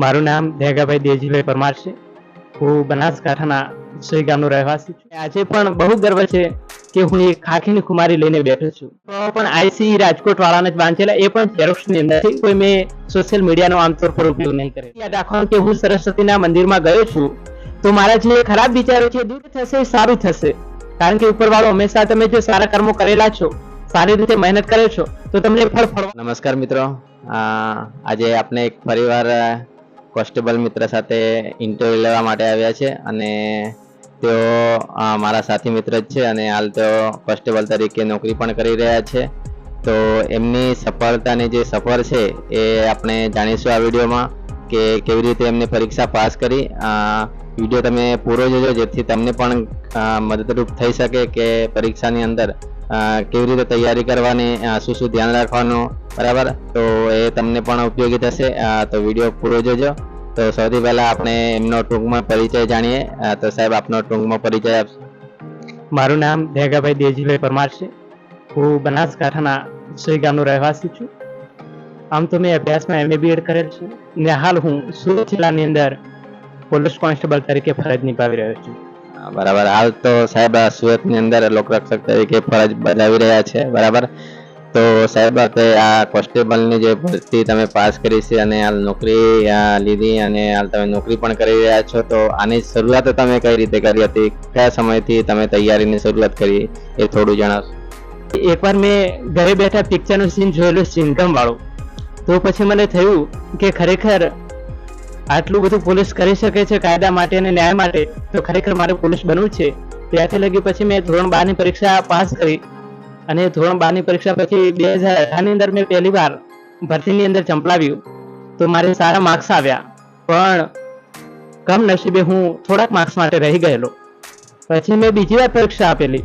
મારું નામ ભેગાભાઈ દેજીભાઈ પરમાર છે. હું બનાસકાંઠાના શ્રી ગામનો રહેવાસી છું. આજે પણ બહુ ગર્વ છે કે હું એક ખાખીની ખુમારી લઈને બેઠો છું. તો પણ આઈસી રાજકોટ વાળાને જ વાંચેલા એ પણ xerox ની અંદરથી કોઈ મેં સોશિયલ મીડિયાનો આમતોર પર ઉપયોગ નહીં કર્યો. યાદ રાખવાનું કે હું સરસ્વતીના મંદિરમાં ગયો છું, તો મારા જે ખરાબ વિચારો છે દૂર થશે સારું થશે. કારણ કે ઉપરવાળો હંમેશા તમે જો સારા કર્મો કરેલા છો, સારી રીતે મહેનત કરે છો, તો તમને ફળ ફળ નમસ્કાર મિત્રો. આજે આપણે એક ફરીવાર કોન્સ્ટેબલ મિત્ર સાથે ઇન્ટરવ્યુ લેવા માટે આવ્યા છે અને તેઓ મારા સાથી મિત્ર જ છે અને હાલ તેઓ કોન્સ્ટેબલ તરીકે નોકરી પણ કરી રહ્યા છે. તો એમની સફળતાની જે સફર છે એ આપણે જાણીશું આ વિડીયોમાં કે કેવી રીતે એમને પરીક્ષા પાસ કરી. વીડિયો તમે પૂરો જોજો જેથી તમને પણ મદદરૂપ થઈ શકે કે પરીક્ષાની અંદર કેવી રીતે તૈયારી કરવાની શું શું ધ્યાન રાખવાનું, બરાબર? તો એ તમને પણ ઉપયોગી થશે. તો વીડિયો પૂરો જોજો. તો સૌથી પહેલા આપણે એમનો ટૂંકમાં પરિચય જાણીએ. તો સાહેબ, આપનો ટૂંકમાં પરિચય આપશો. મારું નામ દેગાભાઈ દેજીભાઈ પરમાર છે. હું બનાસકાંઠાના શ્રી ગામનો રહેવાસી છું. આમ તો મેં અભ્યાસમાં એમએ બીએડ કરેલ છે. ને હાલ હું સુરત જિલ્લાની અંદર પોલીસ કોન્સ્ટેબલ તરીકે ફરજ નિભાવી રહ્યો છું. બરાબર. હાલ તો સાહેબ આ સુરતની અંદર લોકરક્ષક તરીકે ફરજ બજાવી રહ્યા છે, બરાબર? તો સાહેબ તે આ કોન્સ્ટેબલની જે ભરતી તમે પાસ કરી છે અને હાલ નોકરી લીધી અને હાલ તમે નોકરી પણ કરી રહ્યા છો, તો આની શરૂઆત તમે કઈ રીતે કરી હતી? કયા સમયથી તમે તૈયારીની શરૂઆત કરી એ થોડું જણાવશો. એકવાર મેં ઘરે બેઠા પિક્ચરનું સીન જોયેલું સિંઘમ વાળું. તો પછી મને થયું કે ખરેખર આટલું બધું પોલીસ કરી શકે છે કાયદા માટે અને ન્યાય માટે, તો ખરેખર મારે પોલીસ બનવું છે. ત્યાંથી લગી પછી મેં ધોરણ બારની પરીક્ષા પાસ કરી. અને ધોરણ બારની પરીક્ષા પછી બે હજાર અઢારની અંદર મેં પહેલી વાર ભરતીની અંદર ચંપલાવ્યું. તો મારે સારા માર્ક્સ આવ્યા. પણ કમ નસીબે હું થોડાક માર્ક્સ માટે રહી ગયેલો. પછી મેં બીજી વાર પરીક્ષા આપેલી.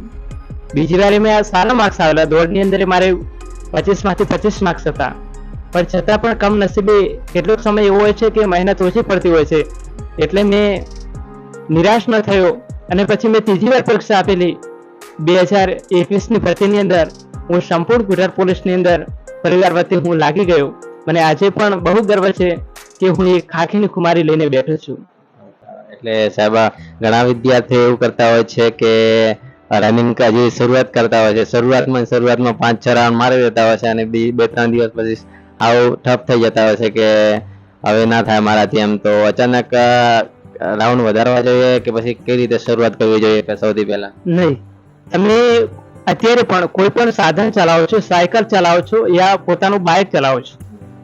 બીજી વારે મેં સારા માર્ક્સ આવેલા. દોડની અંદર મારે પચીસમાંથી પચીસ માર્ક્સ હતા. પણ છતાં પણ કમ નસીબે કેટલોક સમય એવો હોય છે કે મહેનત ઓછી પડતી હોય છે. એટલે મેં નિરાશ ન થયો અને પછી મેં ત્રીજી વાર પરીક્ષા આપેલી. બે હજાર એકવીસની ભરતીની અંદર હું સંપૂર્ણ ગુજરાત પોલીસની અંદર પરિવાર વતી હું લાગી ગયો. મને આજે પણ બહુ ગર્વ છે કે હું એક ખાખીની ખુમારી લઈને બેઠો છું. એટલે સાહેબ ઘણા વિદ્યાર્થીઓ એવું કરતા હોય છે કે રનિંગ હજી શરૂઆત કરતા હોય છે, શરૂઆતમાં શરૂઆતમાં પાંચ છ રાઉન્ડ મારી દેતા હોય છે અને બે ત્રણ દિવસ પછી આવું ઠપ થઈ જતા હોય છે કે હવે ના થાય મારાથી એમ, તો અચાનક રાઉન્ડ વધારવા જોઈએ કે પછી કઈ રીતે શરૂઆત કરવી જોઈએ કે સૌથી પહેલા? નહીં. તમે અત્યારે પણ કોઈ પણ સાધન ચલાવો છો, સાયકલ ચલાવો છો યા પોતાનું બાઇક ચલાવો છો,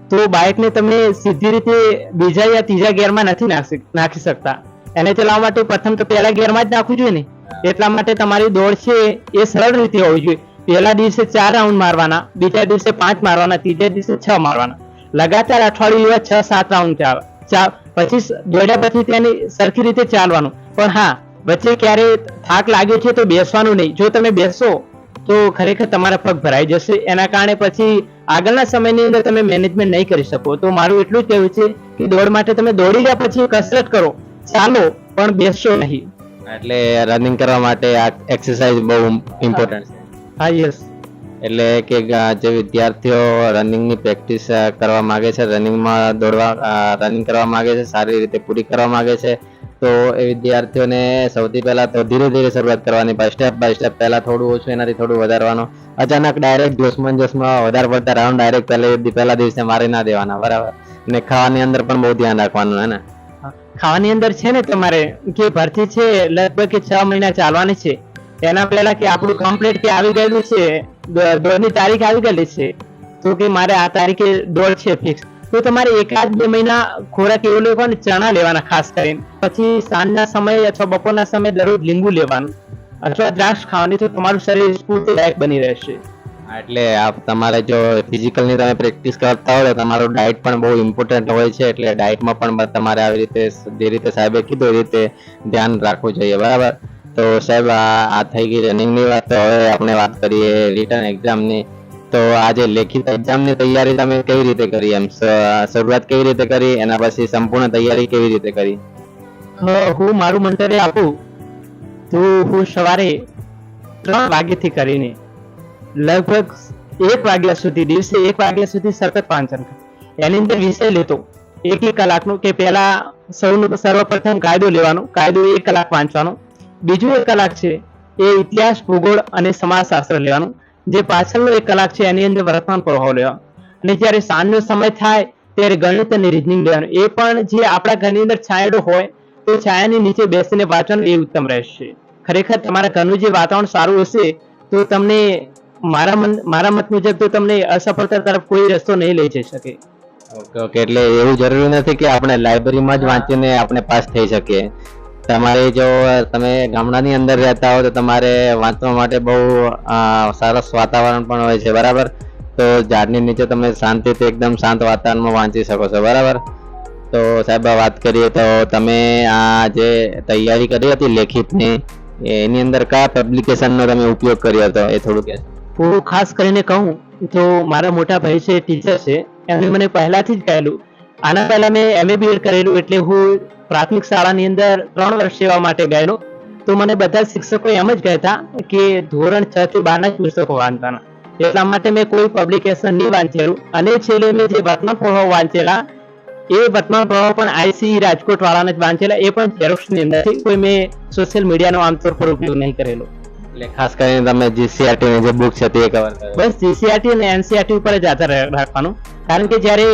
તો બાઇકને તમે સીધી રીતે બીજા યા ત્રીજા ગિયરમાં નથી નાખી નાખી શકતા. એને ચલાવવા માટે પ્રથમ તો પહેલા ગિયરમાં જ નાખવું જોઈએ ને. એટલા માટે તમારી દોડ છે એ સરળ રીતે હોવી જોઈએ. પહેલા દિવસે ચાર રાઉન્ડ મારવાના, બીજા દિવસે પાંચ મારવાના, ત્રીજા દિવસે છ મારવાના. લગાતાર અઠવાડિયું છ, સાત રાઉન્ડ ચાલ. પછી દોડ્યા પછી તેની સરખી રીતે ચાલવાનું. પણ હા, વચ્ચે ક્યારે થાક લાગ્યો છે તો બેસવાનું નહીં. જો તમે બેસો, તો ખરેખર તમારા પગ ભરાઈ જશે. એના કારણે પછી આગળના સમયની અંદર તમે મેનેજમેન્ટ નહીં કરી શકો. તો મારું એટલું જ કહેવું છે કે દોડ માટે તમે દોડી ગયા પછી કસરત કરો. ચાલો, પણ બેસશો નહીં. એટલે રનિંગ કરવા માટે આ એક્સરસાઇઝ બહુ ઇમ્પોર્ટન્ટ છે. હા યસ એટલે કે જે વિદ્યાર્થીઓ રનિંગની પ્રેક્ટિસ કરવા માંગે છે રનિંગમાં દોડવા રનિંગ કરવા માંગે છે સારી રીતે પૂરી કરવા માંગે છે તો એ વિદ્યાર્થીઓને સૌથી પહેલાં તો ધીરે ધીરે શરૂઆત કરવાની બાય સ્ટેપ બાય સ્ટેપ પહેલાં થોડું ઓછું એનાથી થોડું વધારવાનું. અચાનક ડાયરેક્ટ જોશમાં જોશમાં વધારે પડતા રાઉન્ડ ડાયરેક્ટ પહેલે પહેલા દિવસે મારી ના દેવાના બરાબર. ને ખાવાની અંદર પણ બહુ ધ્યાન રાખવાનું હે ને? ખાવાની અંદર છે ને તમારે કે ભરતી છે લગભગ છ મહિના ચાલવાની છે. એના પહેલા કે આપણું કમ્પ્લીટ કે આવી ગયેલું છે દોડની તારીખ આવી ગયેલી છે, તો કે મારે આ તારીખે દોડ છે ફિક્સ તો તમારે એકાદ બે મહિના ખોરાક એવો લેવાનો, ચણા લેવાના ખાસ કરીને. પછી સાંજના સમયે અથવા બપોરના સમયે દરરોજ લીંબુ લેવાનું, અથવા દ્રાક્ષ ખાવાની, તો તમારું શરીર સ્ફૂર્તિદાયક બની રહેશે. એટલે આપ તમારે જો ફિઝિકલની તમે પ્રેક્ટિસ કરતા હોય તો તમારું ડાયટ પણ બહુ ઇમ્પોર્ટન્ટ હોય છે, એટલે ડાયટમાં પણ તમારે આવી રીતે, જે રીતે સાહેબે કીધું એ રીતે ધ્યાન રાખવું જોઈએ, બરાબર? તો સાહેબ, આ થઈ ગઈ રનિંગની વાત. તો હવે આપણે વાત કરીએ રિટર્ન એક્ઝામની તો આજે લેખિત એક્ઝામની તૈયારી તમે કેવી રીતે કરી એમ? શરૂઆત કેવી રીતે કરી? એના પછી સંપૂર્ણ તૈયારી કેવી રીતે કરી? હું મારું મંતવ્ય આપું. તો હું સવારે ત્રણ વાગ્યાથી કરીને લગભગ એક વાગ્યા સુધી, દિવસે એક વાગ્યા સુધી સતત વાંચન એની અંદર વિષય લેતો. એક એક કલાકનું કે પહેલા સૌનું સર્વપ્રથમ કાયદો લેવાનો. કાયદો એક કલાક વાંચવાનો. બીજું એક કલાક છે, એ ઇતિહાસ, ભૂગોળ અને સમાજશાસ્ત્ર લેવાનું. જે પાછળનો એક કલાક છે, એની અંદર વર્તમાન પ્રભાવ લેવા અને જ્યારે સાંજનો સમય થાય, ત્યારે ગણિત અને રીઝનિંગ લેવાનું. એ પણ જે આપણા ઘરની અંદર છાંયડો હોય, તો છાયાની નીચે બેસીને વાંચવાનું એ ઉત્તમ રહેશે. ખરેખર તમારા ઘરનું જે વાતાવરણ સારું હશે, તો તમને મારા મન, મારા મત મુજબ તો તમને અસફળતા તરફ કોઈ રસ્તો નહીં લઈ જઈ શકે. ઓકે ઓકે, એટલે એવું જરૂરી નથી કે આપણે લાઇબ્રેરીમાં જ વાંચીને આપણે પાસ થઈ શકીએ. તમારે જો તમે ગામડાની અંદર રહેતા હો તો તમારે વાંચવા માટે બહુ સરસ વાતાવરણ પણ હોય છે, બરાબર? તો ઝાડની નીચે તમે શાંતિથી એકદમ શાંત વાતાવરણમાં વાંચી શકો છો, બરાબર? તો સાહેબ વાત કરીએ તો તમે આ જે તૈયારી કરી હતી લેખિતની, એની અંદર કયા પબ્લિકેશનનો તમે ઉપયોગ કર્યો હતો, એ થોડું હું ખાસ કરીને કહું તો મારા મોટા ભાઈ છે ટીચર છે, એમણે મને પહેલાથી જ કહેલું. આના પહેલા મેં એમએ બીએડ કરેલું એટલે હું પ્રાથમિક શાળાની અંદર ત્રણ વર્ષ સેવા માટે ગયેલો. તો મને બધા શિક્ષકો એમ જ કહેતા કે ધોરણ છ થી બારના જ પુસ્તકો વાંચવાના. એટલા માટે મેં કોઈ પબ્લિકેશન નહીં વાંચેલું. અને છેલ્લે મેં જે વર્તમાન પ્રભાવ વાંચેલા એ વર્તમાન પ્રભાવ પણ આઈસી રાજકોટ વાળાને જ વાંચેલા. એ પણ xerox ની અંદરથી. કોઈ મેં સોશિયલ મીડિયાનો આમતોર પર ઉપયોગ નહીં કરેલો. એટલે ખાસ કરીને તમે જીસીઆરટી ની જે બુક છે તે કવર બસ જીસીઆરટી અને એનસીઆરટી ઉપર જ આધાર રાખવાનું. કારણ કે જ્યારે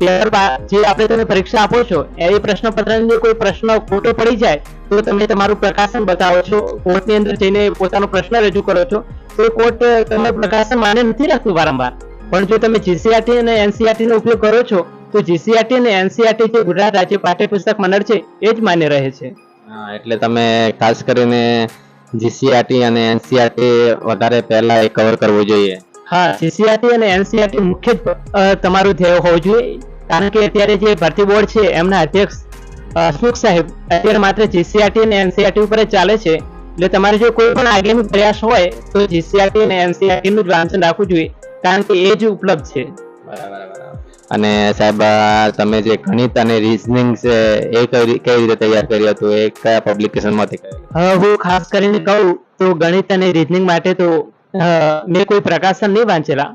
પેપર જે આપણે તમે પરીક્ષા આપો છો, એ પ્રશ્નપત્રની અંદર કોઈ પ્રશ્ન ખોટો પડી જાય, તો તમે તમારું પ્રકાશન બતાવો છો, કોર્ટની અંદર જઈને પોતાનો પ્રશ્ન રજૂ કરો છો, તો કોર્ટ તમને પ્રકાશન માન્ય નથી રાખતું વારંવાર. પણ જો તમે જીસીઆરટી અને એનસીઆરટી નો ઉપયોગ કરો છો, તો જીસીઆરટી અને એનસીઆરટી જે ગુજરાત રાજ્ય પાઠ્યપુસ્તક મંડળ છે, એ જ માન્ય રહે છે. એટલે તમે ખાસ કરીને જીસીઆરટી અને એનસીઆરટી વધારે પહેલા એ કવર કરવું જોઈએ. હા સીસીઆરટી અને એનસીઆરટી મુખ્ય તમારું ધ્યેય હોવું જોઈએ. કારણ કે અત્યારે જે ભરતી બોર્ડ છે એમના અધ્યક્ષ અ, સાહેબ અત્યારે માત્ર જીસીઆરટી અને એનસીઆરટી ઉપર ચાલે છે. એટલે તમારે જો કોઈ પણ આગામી પ્રયાસ હોય તો જીસીઆરટી અને એનસીઆરટી નું જ વાંચન રાખવું જોઈએ. કારણ કે એ જ ઉપલબ્ધ છે. અને સાહેબ તમે જે ગણિત અને રીઝનિંગ છે એ કઈ રીતે તૈયાર કર્યું હતું? એ કયા પબ્લિકેશનમાંથી કરેલું હું ખાસ કરીને કહું તો ગણિત અને રીઝનિંગ માટે તો મેં કોઈ પ્રકાશન નહીં વાંચેલા.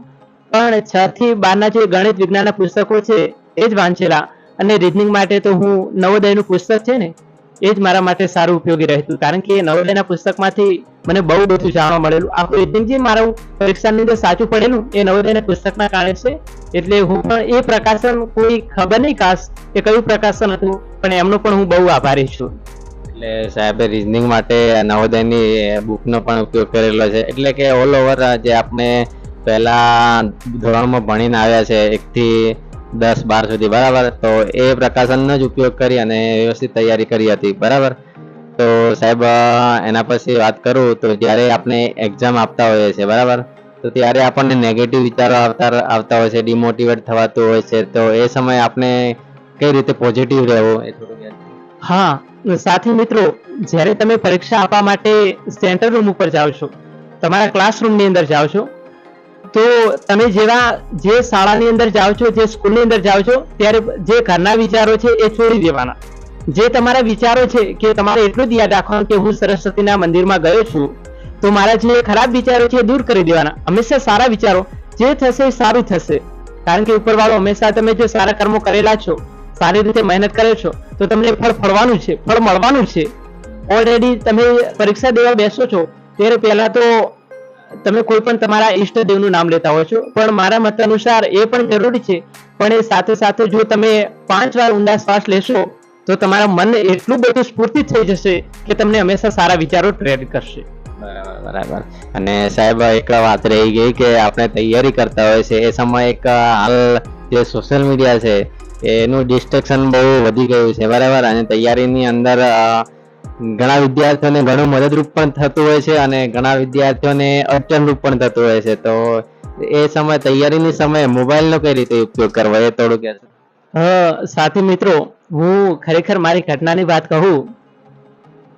પણ છ થી બારના જે ગણિત વિજ્ઞાનના પુસ્તકો છે, એ જ વાંચેલા. અને રીઝનિંગ માટે તો હું નવોદયનું પુસ્તક છે ને, એ જ મારા માટે સારું ઉપયોગી રહેતું. કારણ કે નવોદયના પુસ્તકમાંથી મને બહુ બધું જાણવા મળેલું. આખું રીઝનિંગ જે મારું પરીક્ષાની અંદર સાચું પડેલું, એ નવોદયના પુસ્તકના કારણે છે. એટલે હું પણ એ પ્રકાશન કોઈ ખબર નહીં ખાસ એ કયું પ્રકાશન હતું, પણ એમનો પણ હું બહુ આભારી છું. એટલે સાહેબે રીઝનિંગ માટે નવોદયની બુકનો પણ ઉપયોગ કરેલો છે. એટલે કે ઓલ ઓવર જે આપણે પહેલાં ધોરણમાં ભણીને આવ્યા છે એકથી દસ, બાર સુધી, બરાબર? તો એ પ્રકાશનનો જ ઉપયોગ કરી અને વ્યવસ્થિત તૈયારી કરી હતી, બરાબર? તો સાહેબ એના પછી વાત કરું, તો જ્યારે આપણે એક્ઝામ આપતા હોઈએ છીએ બરાબર? તો ત્યારે આપણને નેગેટિવ વિચારો આવતા આવતા હોય છે ડિમોટિવેટ થવાતું હોય છે. તો એ સમયે આપણે કઈ રીતે પોઝિટિવ રહેવું? એ થોડું હા સાથી મિત્રો, જ્યારે તમે પરીક્ષા આપવા માટે સેન્ટર રૂમ ઉપર જાઓ છો, તમારા ક્લાસરૂમની અંદર જાઓ છો, તો તમે જેવા જે શાળાની અંદર જાઓ છો, જે સ્કૂલની અંદર જાઓ છો, ત્યારે જે ઘરના વિચારો છે એ છોડી દેવાના. જે તમારા વિચારો છે કે તમારે એટલું જ યાદ રાખવાનું કે હું સરસ્વતીના મંદિરમાં ગયો છું, તો મારા જે ખરાબ વિચારો છે એ દૂર કરી દેવાના. હંમેશા સારા વિચારો, જે થશે એ સારું થશે. કારણ કે ઉપરવાળો હંમેશા તમે જે સારા કર્મો કરેલા છો, સારી રીતે મહેનત કરે છો તો તમને ફળ ફળવાનું છે, ફળ મળવાનું છે. ઓલરેડી તમે પરીક્ષા દેવા બેસો છો, ત્યારે પહેલા તો તમે કોઈ પણ તમારા ઈષ્ટદેવનું નામ લેતા હો છો. પણ મારા મત અનુસાર એ પણ જરૂરી છે, પણ એ સાથે સાથે જો તમે પાંચ વાર ઊંડા શ્વાસ લેશો, તો તમારા મન એટલું બધું સ્ફૂર્તિ થઈ જશે કે તમને હંમેશા સારા વિચારો પ્રેરિત કરશે. બરાબર બરાબર. અને સાહેબ, એક વાત રહી ગઈ કે આપણે તૈયારી કરતા હોય છે. એ સમય એક હાલ જે સોશિયલ મીડિયા છે એનું ડિસ્ટ્રક્શન બહુ વધી ગયું છે. બરાબર અને તૈયારીની અંદર ઘણા વિદ્યાર્થીઓને ઘણું મદદરૂપ પણ થતું હોય છે અને ઘણા વિદ્યાર્થીઓને અડચણરૂપ પણ થતું હોય છે. તો એ સમય, તૈયારીની સમયે મોબાઈલનો કઈ રીતે ઉપયોગ કરવો? એ થોડું કહેશો. સાથી મિત્રો, હું ખરેખર મારી ઘટનાની વાત કહું,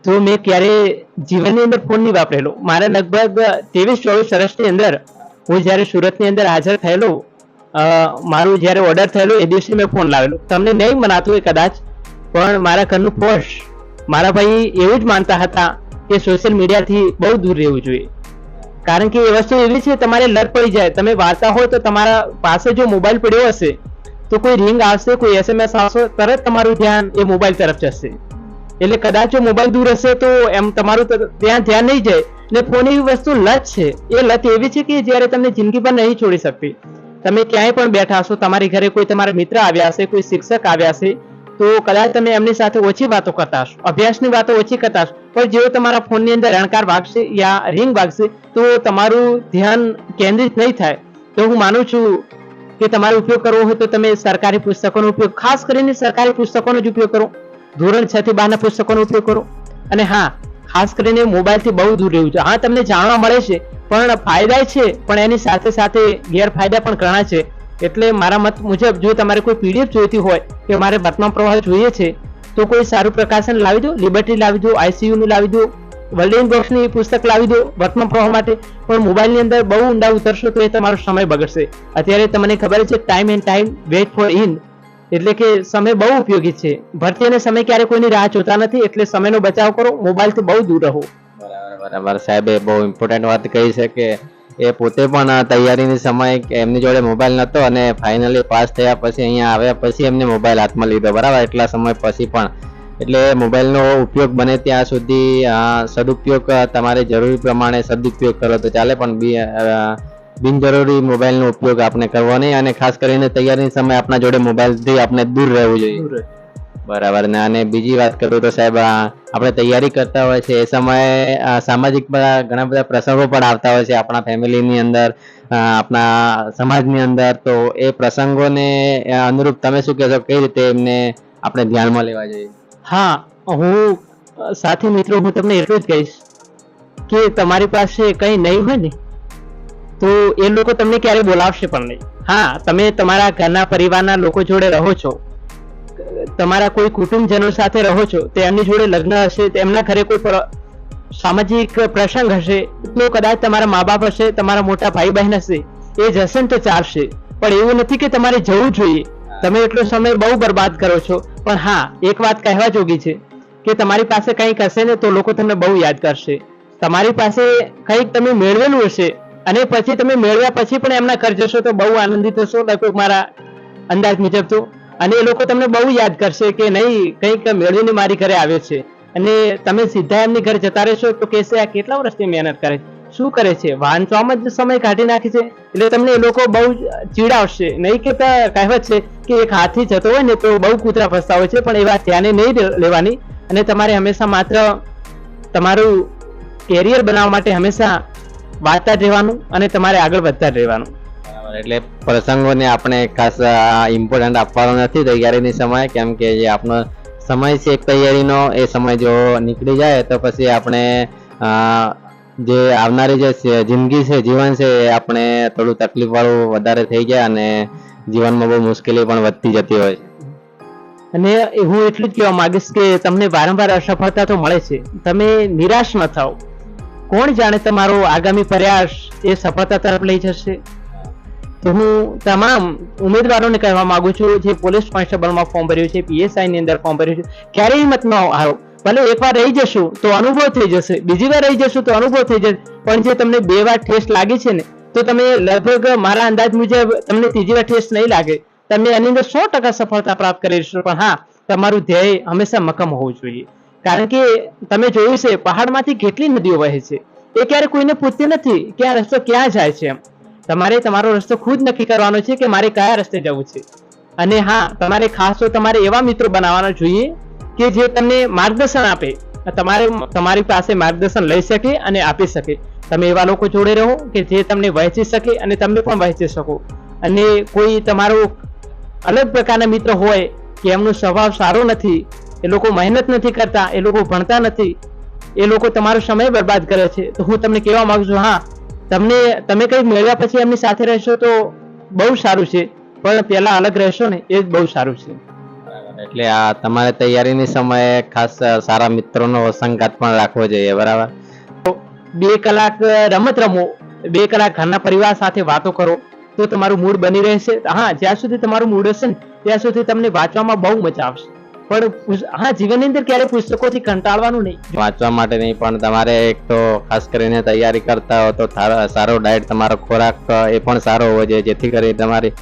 તો મેં ક્યારે જીવનની અંદર ફોન નહીં વાપરેલો. મારે લગભગ ત્રેવીસ ચોવીસ વર્ષની અંદર, હું જ્યારે સુરતની અંદર હાજર થયેલો મારું જ્યારે ઓર્ડર થયેલો એ દિવસે મેં ફોન લાવેલો. તમને નહીં મનાતું હોય કદાચ, પણ મારા ઘરનું પોશ મારા ભાઈ એવું જ માનતા હતા કે સોશિયલ મીડિયાથી બહુ દૂર રહેવું જોઈએ. કારણ કે એ વસ્તુ એવી છે, તમારે લત પડી જાય. તમે વાંચતા હોય તો તમારા પાસે જો મોબાઈલ પડ્યો હશે, તો કોઈ રિંગ આવશે, કોઈ એસએમએસ આવશે, તરત તમારું ધ્યાન એ મોબાઈલ તરફ જશે. એટલે કદાચ જો મોબાઈલ દૂર હશે તો એમ તમારું ત્યાં ધ્યાન નહીં જાય. ને ફોન એવી વસ્તુ લત છે. એ લત એવી છે કે જ્યારે તમને જિંદગી પર નહીં છોડી શકતી. તમે ક્યાંય પણ બેઠા હશો, તમારી ઘરે કોઈ તમારા મિત્ર આવ્યા હશે, કોઈ શિક્ષક આવ્યા હશે, તો કદાચ તમે એમની સાથે ઓછી વાતો કરતા હશો, અભ્યાસની વાતો ઓછી કરતા હશો. પણ જેવો તમારા ફોનની અંદર રણકાર વાગશે યા રિંગ વાગશે, તો તમારું ધ્યાન કેન્દ્રિત નહીં થાય. તો હું માનું છું કે તમારે ઉપયોગ કરવો હોય તો તમે સરકારી પુસ્તકોનો ઉપયોગ, ખાસ કરીને સરકારી પુસ્તકોનો જ ઉપયોગ કરો. ધોરણ છ થી બારના પુસ્તકોનો ઉપયોગ કરો. અને હા, ખાસ કરીને મોબાઈલથી બહુ દૂર રહેવું છે. હા, તમને જાણવા મળે છે પણ ફાયદા છે, પણ એની સાથે સાથે ગેરફાયદા પણ ઘણા છે. એટલે મારા મત મુજબ, જો તમારે કોઈ પીડીએફ જોઈતી હોય કે મારે વર્તમાન પ્રવાહ જોઈએ છે, તો કોઈ સારું પ્રકાશન લાવી દો લિબર્ટી લાવી દો આઈસીયુનું લાવી દો વર્લ્ડિંગ બોક્સની પુસ્તક લાવી દો, વર્તમાન પ્રવાહ માટે, પણ મોબાઈલની અંદર બહુ ઊંડા ઉતરશો તો એ તમારો સમય બગડશે. અત્યારે તમને ખબર છે time and time wait for in એટલે કે સમય બહુ ઉપયોગી છે. ભરતી અને સમય ક્યારે કોઈની રાહ જોતા નથી, એટલે સમયનો બચાવ કરો મોબાઈલથી બહુ દૂર રહો. બરાબર. સાહેબ એ બહુ ઇમ્પોર્ટન્ટ વાત કહી છે કે એ પોતે પણ તૈયારીની સમય એમની જોડે મોબાઈલ નહોતો અને ફાઇનલી પાસ થયા પછી અહીંયા આવ્યા પછી એમને મોબાઈલ હાથમાં લીધો. બરાબર? એટલા સમય પછી પણ. એટલે મોબાઈલનો ઉપયોગ બને ત્યાં સુધી સદુપયોગ તમારે જરૂરી પ્રમાણે સદુપયોગ કરો તો ચાલે, પણ બિનજરૂરી મોબાઈલનો ઉપયોગ આપણે કરવો નહીં. અને ખાસ કરીને તૈયારીની સમય આપણા જોડે મોબાઈલથી આપણે દૂર રહેવું જોઈએ. બરાબર. ને અને બીજી વાત કરું તો સાહેબ આપણે તૈયારી કરતા હોય છે એ સમયે સામાજિક બધા ઘણા બધા પ્રસંગો પણ આવતા હોય છે આપણા ફેમિલીની અંદર આપણા સમાજની અંદર. તો એ પ્રસંગોને અનુરૂપ તમે શું કહેશો? કઈ રીતે એમને આપણે ધ્યાનમાં લેવા જોઈએ? હા, હું સાથી મિત્રો, હું તમને એટલું જ કહીશ કે તમારી પાસે કંઈ નહીં હોય ને, તો એ લોકો તમને ક્યારે બોલાવશે પણ નહીં. હા, તમે તમારા ઘરના પરિવારના લોકો જોડે રહો છો. તમારા કોઈ કુટુંબજનો સાથે રહો છો તેમની જોડે લગ્ન હશે તેમના ઘરે કોઈ સામાજિક પ્રસંગ હશે, તો કદાચ તમારા મા બાપ હશે, તમારા મોટા ભાઈ બહેન હશે, એ જશે તો ચાલશે. પણ એવું નથી કે તમારે જવું જોઈએ. તમે એટલો સમય બહુ બરબાદ કરો છો. પણ હા, એક વાત કહેવા જોગી છે કે તમારી પાસે કંઈક હશે ને તો લોકો તમને બહુ યાદ કરશે. તમારી પાસે કંઈક તમે મેળવેલું હશે અને પછી તમે મેળવ્યા પછી પણ એમના ઘર જશો તો બહુ આનંદિત થશો લગભગ મારા અંદાજ મુજબ તો. અને એ લોકો તમને બહુ યાદ કરશે કે નહીં, કંઈક મેળવીને મારી ઘરે આવે છે. અને તમે સીધા એમની ઘરે જતા રહેશો તો કહેશે, આ કેટલા વર્ષથી મહેનત કરે છે? શું કરે છે? વાંચવામાં જ સમય કાઢી નાખે છે. એટલે તમને એ લોકો બહુ ચીડાવશે. નહીં કે કહેવત છે કે એક હાથી જતો હોય ને તો બહુ કૂતરા ફસતા હોય છે, પણ એ વાત ધ્યાને નહીં લેવાની. અને તમારે હંમેશા માત્ર તમારું કેરિયર બનાવવા માટે હંમેશા વાંચતા જ રહેવાનું અને તમારે આગળ વધતા જ રહેવાનું. એટલે પ્રસંગોને આપણે ખાસ ઇમ્પોર્ટન્ટ આપવાનો નથી તૈયારીની સમય, કેમ કે જે આપણો સમય છે એક તૈયારીનો, એ સમય જો નીકળી જાય તો પછી આપણે જે આવનારી જે જિંદગી છે, જીવન છે, એ આપણે થોડું તકલીફવાળું વધારે થઈ જાય અને જીવનમાં બહુ મુશ્કેલી પણ વધતી જતી હોય અને હું એટલું જ કહેવા માંગીશ કે તમને વારંવાર અસફળતા તો મળે છે. તમે નિરાશ ન થાઓ. કોણ જાણે તમારો આગામી પ્રયાસ એ સફળતા તરફ લઈ જશે? તો હું તમામ ઉમેદવારોને કહેવા માંગુ છું, જે પોલીસ કોન્સ્ટેબલમાં ફોર્મ ભર્યું છે પીએસઆઈ ની અંદર ફોર્મ ભર્યું છે, ક્યારેય મત ન હારો. ભલે એકવાર રહી જશું, તો અનુભવ થઈ જશે. બીજી વાર રહી જશું, તો અનુભવ થઈ જશે. પણ જે તમને બે વાર ટેસ્ટ લાગી છે ને, તો તમે લગભગ મારા અંદાજ મુજબ તમને ત્રીજી વાર ટેસ્ટ નહીં લાગે. તમે એની અંદર સો ટકા સફળતા પ્રાપ્ત કરી શકશો પણ હા, તમારું ધ્યેય હંમેશા મક્કમ હોવું જોઈએ. કારણ કે તમે જોયું છે, પહાડમાંથી કેટલી નદીઓ વહે છે? એ ક્યારે કોઈને પૂછતી નથી કે આ રસ્તો ક્યાં જાય છે એમ. તમારે તમારો રસ્તો ખુદ નક્કી કરવાનો છે કે મારે કયા રસ્તે જવું છે. અને હા, તમારે ખાસ તો તમારે એવા મિત્રો બનાવવાના જોઈએ કે જે તમને માર્ગદર્શન આપે, તમારે તમારી પાસે માર્ગદર્શન લઈ શકે અને આપી શકે. તમે એવા લોકો જોડે રહો કે જે તમને વહેંચી શકે અને તમે પણ વહેંચી શકો. અને કોઈ તમારો અલગ પ્રકારના મિત્ર હોય કે એમનો સ્વભાવ સારો નથી, એ લોકો મહેનત નથી કરતા, એ લોકો ભણતા નથી, એ લોકો તમારો સમય બરબાદ કરે છે, તો હું તમને કહેવા માંગુ છું, હા તમને તમે કંઈક મેળવ્યા પછી એમની સાથે રહેશો તો બહુ સારું છે. પણ પહેલા અલગ રહેશો ને એ જ બહુ સારું છે. એટલે આ તમારે તૈયારીની સમયે ખાસ સારા મિત્રોનો સંગાત પણ રાખવો જોઈએ બરાબર? બે કલાક રમત રમો બે કલાક ઘરના પરિવાર સાથે વાતો કરો તો તમારું મૂડ બની રહેશે. હા જ્યાં સુધી તમારું મૂડ હશે ને ત્યાં સુધી તમને વાંચવામાં બહુ મજા આવશે. પણ હા, જીવનની અંદર ક્યારે પુસ્તકોથી કંટાળવાનું નહીં. વાંચવા માટે નહીં, પણ તમારે એક તો ખાસ કરીને તૈયારી કરતા હો તો સારો ડાયટ તમારો ખોરાક એ પણ સારો હોવો જોઈએ. જેથી કરી તમારી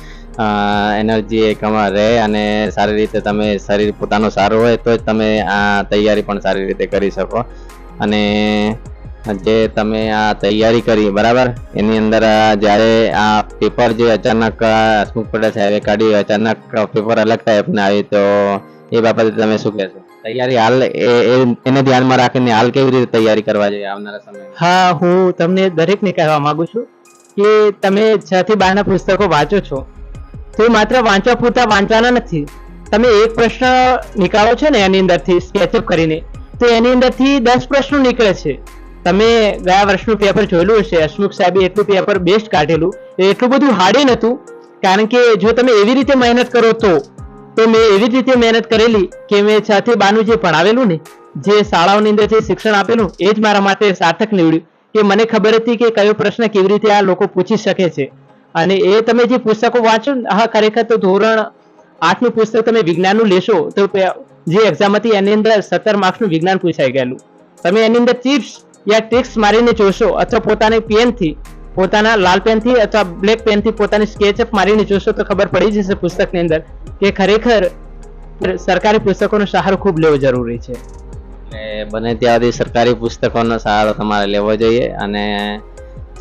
એનર્જી એકમાં રહે અને સારી રીતે તમે શરીર પોતાનું સારું હોય તો જ તમે આ તૈયારી પણ સારી રીતે કરી શકો. અને જે તમે આ તૈયારી કરી, બરાબર? એની અંદર જ્યારે આ પેપર જે અચાનક હસમુખ પટેલ સાહેબે કાઢ્યું, અચાનક પેપર અલગ ટાઈપના આવી તો એ બાબતે તમે શું કહેશો? તૈયારી હાલ એને ધ્યાનમાં રાખીને હાલ કેવી રીતે તૈયારી કરવા જોઈએ આવનારા સમયમાં? હા, હું તમને દરેકને કહેવા માંગુ છું કે તમે છ થી બારના પુસ્તકો વાંચો છો, તો માત્ર વાંચવા પૂરતા વાંચવાના નથી. તમે એક પ્રશ્ન નીકાળો છો ને એની અંદરથી સ્કેચઅપ કરીને, તો એની અંદરથી દસ પ્રશ્નો નીકળે છે. તમે ગયા વર્ષનું પેપર જોયેલું હશે, હસમુખ સાહેબે એટલું પેપર બેસ્ટ કાઢેલું એટલું બધું હાર્ડ નહોતું, કારણ કે જો તમે એવી રીતે મહેનત કરો તો તો મેં એવી રીતે મહેનત કરેલી કે મેં છ થી બારનું જે ભણાવેલું ને, જે શાળાઓની અંદર જે શિક્ષણ આપેલું એ જ મારા માટે સાર્થક નીવડ્યું. કે મને ખબર હતી કે કયો પ્રશ્ન કેવી રીતે આ લોકો પૂછી શકે છે. અને એ તમે જે પુસ્તકો વાંચો ને, હા, ખરેખર તો ધોરણ આઠનું પુસ્તક તમે વિજ્ઞાનનું લેશો, તો જે એક્ઝામ હતી એની અંદર સત્તર માર્ક્સનું વિજ્ઞાન પૂછાઈ ગયેલું. તમે એની અંદર ચિપ્સ યા ટિક્સ મારીને જોશો અથવા પોતાની પેનથી પોતાના લાલ પેનથી અથવા બ્લેક પેનથી પોતાની સ્કેચઅપ મારીને જોશો તો ખબર પડી જશે પુસ્તકની અંદર કે ખરેખર સરકારી પુસ્તકોનો સહારો ખૂબ લેવો જરૂરી છે. એ બને ત્યાં સુધી સરકારી પુસ્તકોનો સહારો તમારે લેવો જોઈએ અને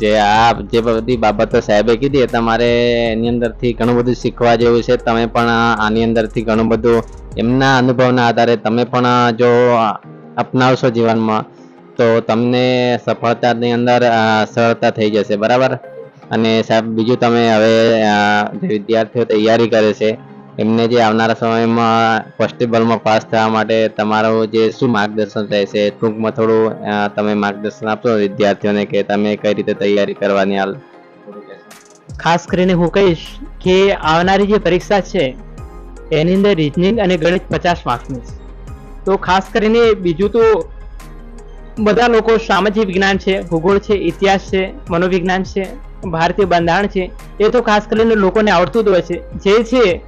જે આ જે બધી બાબતો સાહેબે કીધી તમારે એની અંદરથી ઘણું બધું શીખવા જેવું છે. તમે પણ આની અંદરથી ઘણું બધું એમના અનુભવના આધારે તમે પણ જો અપનાવશો જીવનમાં તો તમને સફળતાની અંદર સરળતા થઈ જશે, બરાબર? અને સાહેબ, બીજું તમે હવે જે વિદ્યાર્થીઓ તૈયારી કરે છે, એમને જે આવનારા સમયમાં કોન્સ્ટેબલમાં પાસ થવા માટે તમારું જે શું માર્ગદર્શન રહેશે ટૂંકમાં થોડું તમે માર્ગદર્શન આપશો વિદ્યાર્થીઓને કે તમે કઈ રીતે તૈયારી કરવાની હાલ? ખાસ કરીને હું કહીશ કે આવનારી જે પરીક્ષા છે, એની અંદર રીઝનિંગ અને ગણિત પચાસ માર્ક્સની તો ખાસ કરીને બીજું તો બધા લોકો સામાજિક વિજ્ઞાન છે, ભૂગોળ છે, ઇતિહાસ છે, મનોવિજ્ઞાન છે, ભારતીય બંધારણ છે, એ તો ખાસ કરીને લોકોને આવડતું જ હોય છે. જે છે,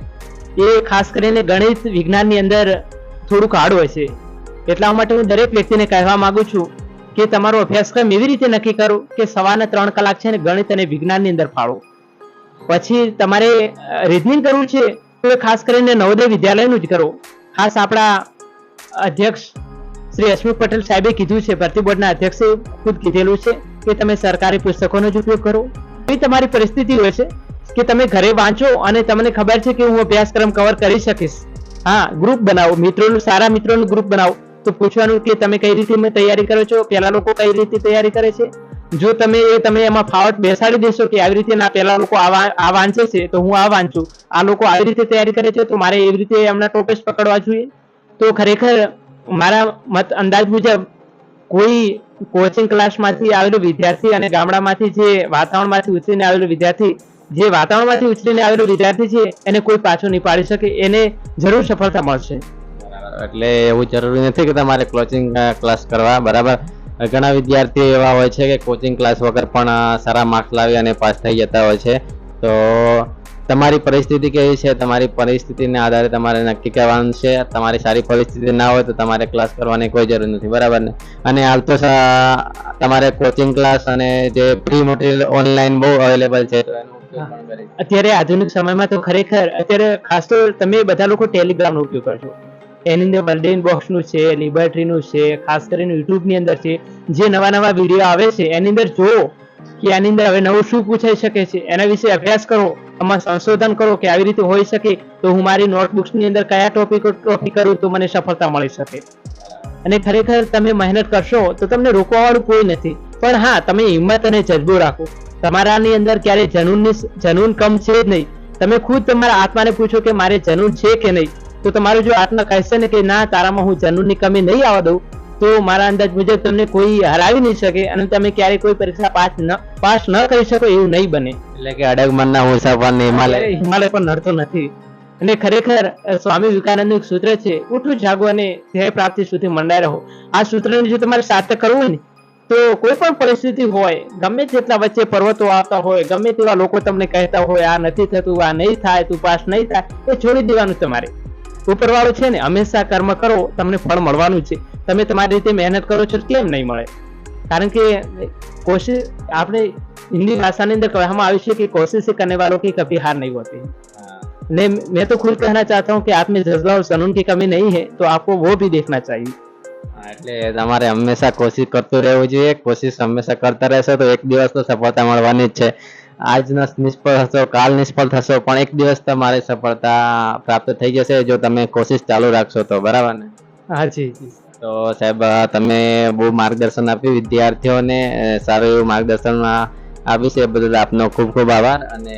એ ખાસ કરીને ગણિત વિજ્ઞાનની અંદર થોડુંક હાર્ડ હોય છે. એટલા માટે હું દરેક વ્યક્તિને કહેવા માંગુ છું કે તમારો અભ્યાસક્રમ એવી રીતે નક્કી કરો કે સવારના ત્રણ કલાક છે ને ગણિત અને વિજ્ઞાનની અંદર ફાળો. પછી તમારે રિઝનિંગ કરવું છે, તો ખાસ કરીને નવોદય વિદ્યાલયનું જ કરો. ખાસ આપણા અધ્યક્ષ શ્રી હસમુખ પટેલ સાહેબે કીધું છે, ભરતી બોર્ડના અધ્યક્ષે ખુદ કીધેલું છે કે તમે સરકારી પુસ્તકોનો જ ઉપયોગ કરો. એ તમારી પરિસ્થિતિ હોય છે કે તમે ઘરે વાંચો અને તમને ખબર છે કે હું અભ્યાસક્રમ કવર કરી શકીશ. હા ગ્રુપ બનાવો. મિત્રોનું, સારા મિત્રોનું ગ્રુપ બનાવો. તો પૂછવાનું કે તમે કઈ રીતે તૈયારી કરો છો? પેલા લોકો કઈ રીતે તૈયારી કરે છે? જો તમે એ, તમે એમાં ફાવટ બેસાડી દેશો કે આવી રીતે ના પેલા લોકો આ વાંચે છે, તો હું આ વાંચું. આ લોકો આવી રીતે તૈયારી કરે છે, તો મારે એવી રીતે એમના ટોપેસ પકડવા જોઈએ? તો ખરેખર મારા મત અંદાજ મુજબ કોઈ કોચિંગ ક્લાસમાંથી આવેલો વિદ્યાર્થી અને ગામડામાંથી જે વાતાવરણમાંથી ઉછરીને આવેલો વિદ્યાર્થી, જે વાતાવરણમાંથી ઉછરીને આવેલો વિદ્યાર્થી છે, એને કોઈ પાછો નહીં પાડી શકે, એને જરૂર સફળતા મળશે. એટલે એવું જરૂરી નથી કે તમારે કોચિંગ ક્લાસ કરવા, બરાબર? ઘણા વિદ્યાર્થીઓ એવા હોય છે કે કોચિંગ ક્લાસ વગર પણ સારા માર્ક્સ લાવી અને પાસ થઈ જતા હોય છે. તો તમારી પરિસ્થિતિ કેવી છે? તમારી પરિસ્થિતિને આધારે તમારે નક્કી કરવાનું છે. તમારી સારી પરિસ્થિતિ ના હોય તો તમારે ક્લાસ કરવાની કોઈ જરૂર નથી, બરાબર ને? અને હાલ તો તમારે કોચિંગ ક્લાસ અને જે ફ્રી મટીરિયલ ઓનલાઈન બહુ અવેલેબલ છે. અત્યારે આધુનિક સમયમાં તો ખરેખર, અત્યારે ખાસ તો તમે બધા લોકો ટેલિગ્રામનો ઉપયોગ કરશો. એની અંદર બર્ડેન બોક્સનું છે લિબર્ટીનું છે, ખાસ કરીને યુટ્યુબની અંદર છે. જે નવા નવા વીડિયો આવે છે, એની અંદર જુઓ. કે આની અંદર હવે નવું શું પૂછાઈ શકે છે? એના વિશે અભ્યાસ કરો, આમાં સંશોધન કરો કે આવી રીતે હોઈ શકે તો હું મારી નોટબુક્સની અંદર કયા ટોપિક ટોપિક કરું તો મને સફળતા મળી શકે. અને ખરેખર તમે મહેનત કરશો તો તમને રોકવાવાળું કોઈ નથી. પણ હા, તમે હિંમત અને જજબો રાખો. તમારાની અંદર ક્યારે જનૂનની જનૂન કમ છે જ નહીં. તમે ખુદ તમારા આત્માને પૂછો કે મારે જનૂન છે કે નહીં? તો તમારું જો આત્મા કહેશે ને કે ના, તારામાં હું જનૂનની કમી નહીં આવવા દઉં તો મારા અંદાજ મુજબ તમને કોઈ હરાવી નહીં શકે અને તમે ક્યારેય કોઈ પરીક્ષા પાસ ન પાસ ન કરી શકો એવું નહીં બને. એટલે કે અડગ મનના મુસાફર ને હિમાલય. હિમાલય પણ નડતો નથી. અને ખરેખર સ્વામી વિવેકાનંદનું એક સૂત્ર છે ઉઠું જાગો અને ધ્યેય પ્રાપ્તિ સુધી મંડાઈ રહો. આ સૂત્રને જો તમારે સાર્થક કરવું હોય ને તો કોઈ પણ પરિસ્થિતિ હોય ગમે તેટલા વચ્ચે પર્વતો આવતા હોય ગમે તેવા લોકો તમને કહેતા હોય આ નથી થતું આ નહીં થાય તું પાસ નહીં થાય એ છોડી દેવાનું તમારે. ઉપરવાળો છે ને હંમેશા કર્મ કરો તમને ફળ મળવાનું છે તમે તમારી રીતે મહેનત કરો છો તો કેમ નહીં મળે કારણ કે કોશિશ આપણે હિન્દી ભાષાની અંદર કહેવામાં આવ્યું છે કે કોશિશ કરને વાલો की कभी हार नहीं होती ने मैं तो खुद कहना चाहता हूँ कि आप में जज्बा और सनून की कमी नहीं है तो आपको वो भी देखना चाहिए હા, એટલે તમારે હંમેશા કોશિશ કરતું રહેવું જોઈએ કોશિશ હંમેશા કરતા રહેશો તો એક દિવસ તો સફળતા મળવાની જ છે આજના નિષ્ફળ હશો કાલ નિષ્ફળ થશો પણ એક દિવસ તમારે સફળતા પ્રાપ્ત થઈ જશે જો તમે કોશિશ ચાલુ રાખશો તો બરાબર ને? હાજી. તો સાહેબ તમે બહુ માર્ગદર્શન આપ્યું વિદ્યાર્થીઓને સારું એવું માર્ગદર્શન આપ્યું છે બદલ આપનો ખૂબ ખૂબ આભાર અને